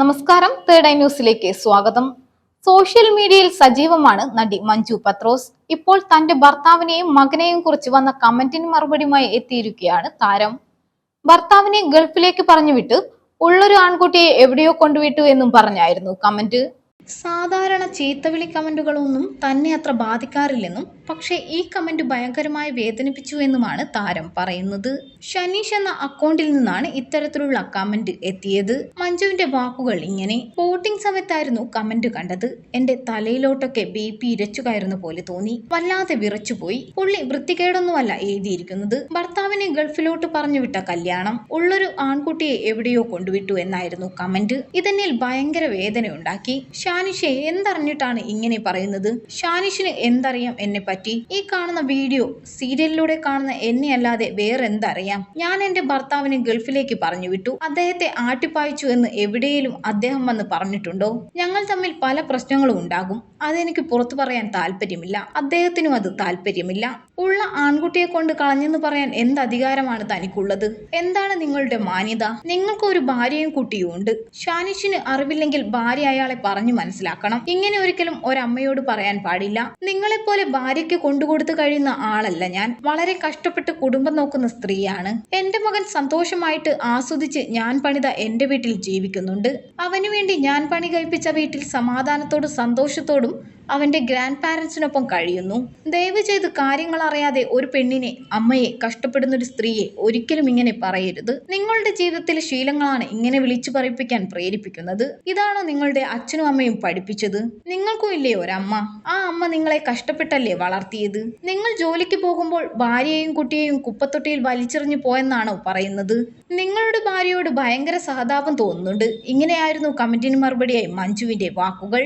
നമസ്കാരം. Third eye ന്യൂസിലേക്ക് സ്വാഗതം. സോഷ്യൽ മീഡിയയിൽ സജീവമാണ് നടി മഞ്ജു പത്രോസ്. ഇപ്പോൾ തന്റെ ഭർത്താവിനെയും മകനെയും കുറിച്ച് വന്ന കമന്റിന് മറുപടിയുമായി എത്തിയിരിക്കുകയാണ് താരം. ഭർത്താവിനെ ഗൾഫിലേക്ക് പറഞ്ഞുവിട്ട് ഉള്ളൊരു ആൺകുട്ടിയെ എവിടെയോ കൊണ്ടുവിട്ടു എന്നും പറഞ്ഞായിരുന്നു കമന്റ്. സാധാരണ ചീത്തവിളി കമന്റുകളൊന്നും തന്നെ അത്ര ബാധിക്കാറില്ലെന്നും പക്ഷേ ഈ കമന്റ് ഭയങ്കരമായി വേദനിപ്പിച്ചു എന്നുമാണ് താരം പറയുന്നത്. ഷനീഷ് എന്ന അക്കൗണ്ടിൽ നിന്നാണ് ഇത്തരത്തിലുള്ള കമന്റ് എത്തിയത്. മഞ്ജുവിന്റെ വാക്കുകൾ ഇങ്ങനെ വോട്ടിംഗ് സമയത്തായിരുന്നു കമന്റ് കണ്ടത്. എന്റെ തലയിലോട്ടൊക്കെ ബി പി ഇരച്ചു കയറുന്ന പോലെ തോന്നി. വല്ലാതെ വിറച്ചുപോയി. പുള്ളി വൃത്തികേടൊന്നുമല്ല എഴുതിയിരിക്കുന്നത്. ഭർത്താവിനെ ഗൾഫിലോട്ട് പറഞ്ഞുവിട്ട കല്യാണം. ഉള്ളൊരു ആൺകുട്ടിയെ എവിടെയോ കൊണ്ടുവിട്ടു എന്നായിരുന്നു കമന്റ് ഇതെന്നിൽ ഭയങ്കര വേദനയുണ്ടാക്കി. ഷാനിഷെ എന്തറിഞ്ഞിട്ടാണ് ഇങ്ങനെ പറയുന്നത്? ഷാനിഷിന് എന്തറിയാം എന്നെ പറ്റി? ഈ കാണുന്ന വീഡിയോ സീരിയലിലൂടെ കാണുന്ന എന്നെ അല്ലാതെ ഞാൻ എന്റെ ഭർത്താവിനെ ഗൾഫിലേക്ക് പറഞ്ഞു വിട്ടു. അദ്ദേഹത്തെ ആട്ടിപ്പായിച്ചു എന്ന് എവിടെയും അദ്ദേഹം വന്ന് പറഞ്ഞിട്ടുണ്ടോ? ഞങ്ങൾ തമ്മിൽ പല പ്രശ്നങ്ങളും ഉണ്ടാകും. അതെനിക്ക് പുറത്തു പറയാൻ താല്പര്യമില്ല. അദ്ദേഹത്തിനും അത് താല്പര്യമില്ല. ഉള്ള ആൺകുട്ടിയെ കൊണ്ട് കളഞ്ഞെന്ന് പറയാൻ എന്ത് അധികാരമാണ് തനിക്കുള്ളത്? എന്താണ് നിങ്ങളുടെ മാന്യത? നിങ്ങൾക്ക് ഒരു ഭാര്യയും കുട്ടിയും ഉണ്ട്. ഷാനിഷിന് അറിവില്ലെങ്കിൽ ഭാര്യ അയാളെ പറഞ്ഞു മനസ്സിലാക്കണം. ഇങ്ങനെ ഒരിക്കലും ഒരമ്മയോട് പറയാൻ പാടില്ല. നിങ്ങളെപ്പോലെ ഭാര്യയ്ക്ക് കൊണ്ടുകൊടുത്തു കഴിയുന്ന ആളല്ല ഞാൻ. വളരെ കഷ്ടപ്പെട്ട് കുടുംബം നോക്കുന്ന സ്ത്രീയാണ്. എന്റെ മകൻ സന്തോഷമായിട്ട് ആസ്വദിച്ച് ഞാൻ പണിത എന്റെ വീട്ടിൽ ജീവിക്കുന്നുണ്ട്. അവനു വേണ്ടി ഞാൻ പണി കഴിപ്പിച്ച വീട്ടിൽ സമാധാനത്തോടും സന്തോഷത്തോടും അവന്റെ ഗ്രാൻഡ് പാരൻസിനൊപ്പം കഴിയുന്നു. ദയവ് ചെയ്ത് കാര്യങ്ങൾ അറിയാതെ ഒരു പെണ്ണിനെ അമ്മയെ കഷ്ടപ്പെടുന്ന ഒരു സ്ത്രീയെ ഒരിക്കലും ഇങ്ങനെ പറയരുത്. നിങ്ങളുടെ ജീവിതത്തിലെ ശീലങ്ങളാണ് ഇങ്ങനെ വിളിച്ചു പറയിപ്പിക്കാൻ പ്രേരിപ്പിക്കുന്നത്. ഇതാണോ നിങ്ങളുടെ അച്ഛനും അമ്മയും പഠിപ്പിച്ചത്? നിങ്ങൾക്കും ഇല്ലേ ഒരമ്മ? ആ അമ്മ നിങ്ങളെ കഷ്ടപ്പെട്ടല്ലേ വളർത്തിയത്? നിങ്ങൾ ജോലിക്ക് പോകുമ്പോൾ ഭാര്യയെയും കുട്ടിയെയും കുപ്പത്തൊട്ടിയിൽ വലിച്ചെറിഞ്ഞു പോയെന്നാണോ പറയുന്നത്? നിങ്ങളുടെ ഭാര്യയോട് ഭയങ്കര സഹതാപം തോന്നുന്നുണ്ട്. ഇങ്ങനെയായിരുന്നു കമന്റിന് മറുപടിയായി മഞ്ജുവിന്റെ വാക്കുകൾ.